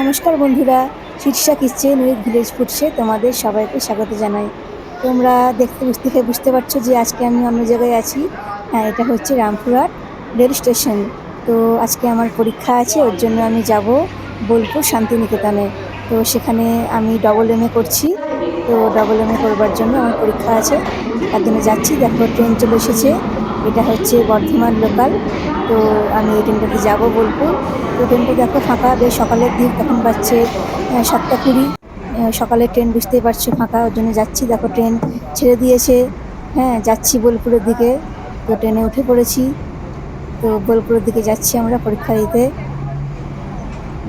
নমস্কার বন্ধুরা Shirsha kitchen with village ফুডসে তোমাদের সবাইকে স্বাগত জানাই। তোমরা দেখতে বুঝতে থেকে বুঝতে পারছ যে আজকে আমি অন্য জায়গায় আছি। হ্যাঁ এটা হচ্ছে রামপুরহাট রেল স্টেশন। তো আজকে আমার পরীক্ষা আছে, ওর জন্য আমি যাব বোলপুর শান্তিনিকেতনে। তো সেখানে আমি ডবল এম এ করছি। তো ডবল এম এ করবার জন্য আমার পরীক্ষা আছে। জন্য যাচ্ছি, দেখো ট্রেন চলে এসেছে। এটা হচ্ছে বর্ধমান লোকাল তো আমি এই ট্রেনটাতে যাব বোলপুর। তো ট্রেনটা দেখো ফাঁকা, বেশ সকালের দিক তখন বাজছে সাতটা কুড়ি। সকালের ট্রেন বুঝতেই পারছ ফাঁকা, ওর জন্য যাচ্ছি। দেখো ট্রেন ছেড়ে দিয়েছে। হ্যাঁ যাচ্ছি বোলপুরের দিকে। তো ট্রেনে উঠে পড়েছি। তো বোলপুরের দিকে যাচ্ছি আমরা পরীক্ষা দিতে।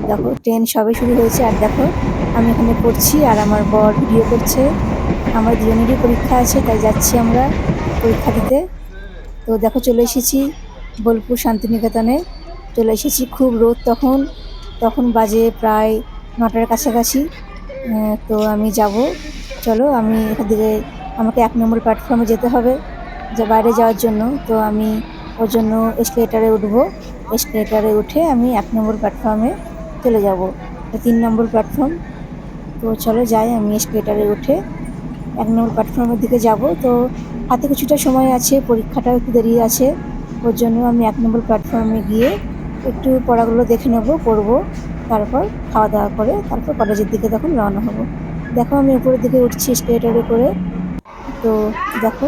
দেখো, ট্রেন সবে শুরু হয়েছে। আর দেখো, আমি এখানে পড়ছি আর আমার বর ভিডিও করছে। আমার দুজনেরই পরীক্ষা আছে, তাই যাচ্ছি আমরা পরীক্ষা দিতে। তো দেখো চলে এসেছি বোলপুর শান্তিনিকেতনে। চলে এসেছি খুব রোদ তখন। তখন বাজে প্রায় নটার কাছাকাছি। তো আমি যাব। চলো, আমি এখান থেকে আমাকে এক নম্বর প্ল্যাটফর্মে যেতে হবে, যে বাইরে যাওয়ার জন্য। তো আমি ওর জন্য এসকেলেটারে উঠবো। এসকেলেটারে উঠে আমি এক নম্বর প্ল্যাটফর্মে চলে যাব। তিন নম্বর প্ল্যাটফর্ম তো চলো যাই, আমি এসকেলেটারে উঠে এক নম্বর প্ল্যাটফর্মের দিকে যাব। তো হাতে কিছুটা সময় আছে, পরীক্ষাটাও একটু দেরি আছে। ওর জন্য আমি এক নম্বর প্ল্যাটফর্মে গিয়ে একটু পড়াগুলো দেখে নেব, পড়ব, তারপর খাওয়া দাওয়া করে তারপর কলেজের দিকে তখন রওনা হব। দেখো আমি উপরের দিকে উঠছি স্কেলেটারে করে তো দেখো,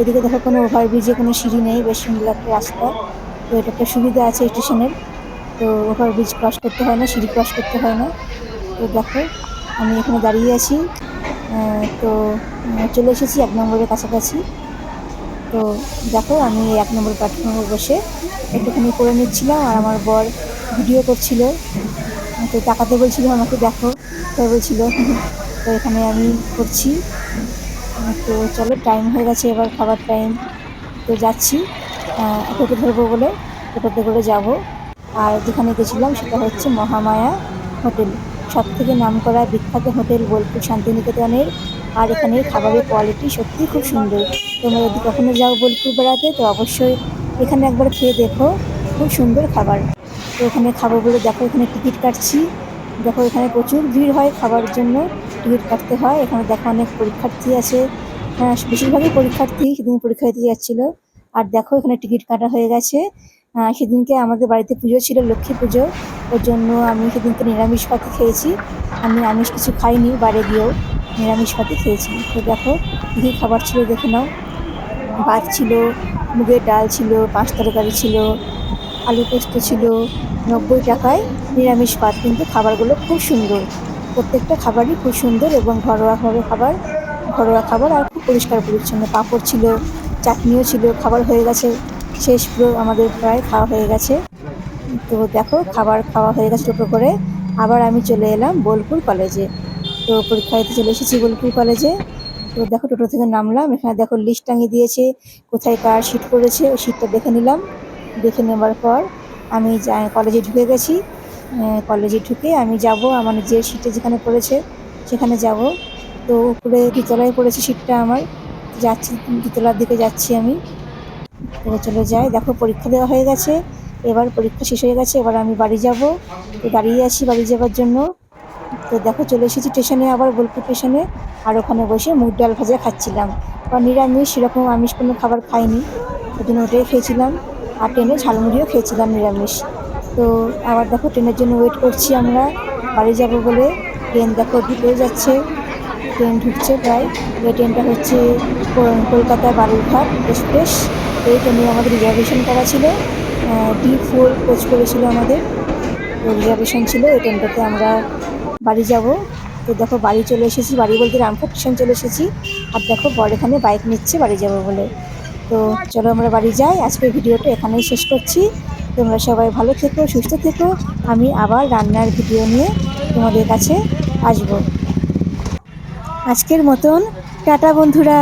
এদিকে দেখো কোনো ওভারব্রিজে কোনো সিঁড়ি নেই, বেশ সুন্দর একটা রাস্তা। তো এটা একটা সুবিধা আছে স্টেশনের তো ওভারব্রিজ ক্রস করতে হয় না, সিঁড়ি ক্রস করতে হয় না। তো দেখো, আমি এখানে দাঁড়িয়ে আছি। তো চলে এসেছি এক নম্বরের কাছাকাছি। তো দেখো, আমি এক নম্বর প্ল্যাটফর্মে বসে একটুখানি করে নিচ্ছিলাম আর আমার বর ভিডিও করছিল। তো তাকাতে বলছিল, আমাকে দেখো। তাই বলছিল, তো এখানে আমি করছি। তো চলো টাইম হয়ে গেছে এবার খাবার টাইম তো যাচ্ছি টোটো ধরবো বলে টোটোতে করে যাব। আর যেখানে গেছিলাম সেটা হচ্ছে মহামায়া হোটেল। সব থেকে নাম করা বিখ্যাত হোটেল বোলপুর শান্তিনিকেতনের। আর এখানের খাবারের কোয়ালিটি সত্যিই খুব সুন্দর। তোমরা যদি কখনো যাও বোলপুর বেড়াতে, তো অবশ্যই এখানে একবার খেয়ে দেখো। খুব সুন্দর খাবার। তো এখানে খাব বলে দেখো, এখানে টিকিট কাটছি। দেখো, এখানে প্রচুর ভিড় হয় খাবার জন্য। টিকিট কাটতে হয়। এখানে দেখো অনেক পরীক্ষার্থী আছে। হ্যাঁ বেশিরভাগই পরীক্ষার্থী, সেদিন পরীক্ষা দিতে যাচ্ছিল। আর দেখো, এখানে টিকিট কাটা হয়ে গেছে। সেদিনকে আমাদের বাড়িতে পুজো ছিল, লক্ষ্মী পুজো। ওর জন্য আমি সেদিনকে নিরামিষ পাতি খেয়েছি। আমি আমিষ কিছু খাইনি বাইরে গিয়েও নিরামিষ পাতি খেয়েছি। তো দেখো, কী খাবার ছিল দেখে নাও। ভাত ছিল, মুগের ডাল ছিল, পাঁচ তরকারি ছিল, আলু পোস্ত ছিল, নব্বই টাকায় নিরামিষ পাত কিন্তু খাবারগুলো খুব সুন্দর। প্রত্যেকটা খাবারই খুব সুন্দর এবং ঘরোয়াভাবে খাবার, ঘরোয়া খাবার আর খুব পরিষ্কার পরিচ্ছন্ন। পাঁপড় ছিল, চাটনিও ছিল, খাবার হয়ে গেছে। শেষ পুরো আমাদের প্রায় খাওয়া হয়ে গেছে। তো দেখো, খাবার খাওয়া হয়ে গেছে টোটো করে। আবার আমি চলে এলাম বোলপুর কলেজে। তো পরীক্ষা দিতে চলে এসেছি বোলপুর কলেজে। তো দেখো, টোটো থেকে নামলাম। এখানে দেখো লিস্ট টাঙিয়ে দিয়েছে কোথায় কার সিট করেছে ওই সিটটা দেখে নিলাম। দেখে নেবার পর আমি কলেজে ঢুকে গেছি। কলেজে ঢুকে আমি যাব আমার যে সিটে যেখানে পড়েছে, সেখানে যাব। তো উপরে দ্বিতলায় পড়েছে সিটটা আমার। যাচ্ছি দ্বিতলার দিকে যাচ্ছি আমি। তো চলে যাই। দেখো পরীক্ষা দেওয়া হয়ে গেছে। এবার পরীক্ষা শেষ হয়ে গেছে। এবার আমি বাড়ি যাব। দাঁড়িয়ে আছি বাড়ি যাবার জন্য। তো দেখো চলে এসেছি স্টেশনে, আবার বোলপুর স্টেশনে। আর ওখানে বসে মুগ ডাল ভাজা খাচ্ছিলাম। বা নিরামিষ, সেরকম আমিষ কোনো খাবার খাইনি। ওই জন্য ওটাই খেয়েছিলাম। আর ট্রেনে ঝালমুড়িও খেয়েছিলাম নিরামিষ। তো আবার দেখো ট্রেনের জন্য ওয়েট করছি আমরা। বাড়ি যাব বলে। ট্রেন দেখো ঢুকে যাচ্ছে। ট্রেন ঢুকছে প্রায়। এই ট্রেনটা হচ্ছে কলকাতা বালুরঘাট এক্সপ্রেস এই ট্রেনে আমাদের রিজার্ভেশন করা ছিল। ডি ফোর কোচ করেছিল আমাদের। রিজার্ভেশন ছিল, এই ট্রেনটাতে আমরা বাড়ি যাব। তো দেখো, বাড়ি চলে এসেছি। বাড়ি বলতে রামপুর স্টেশন চলে এসেছি। আর দেখো, বর এখানে বাইক নিচ্ছে, বাড়ি যাব বলে। তো চলো আমরা বাড়ি যাই। আজকের ভিডিওটা এখানেই শেষ করছি। তোমরা সবাই ভালো থেকো, সুস্থ থেকো। আমি আবার রান্নার ভিডিও নিয়ে তোমাদের কাছে আসব। আজকের মতন টাটা বন্ধুরা।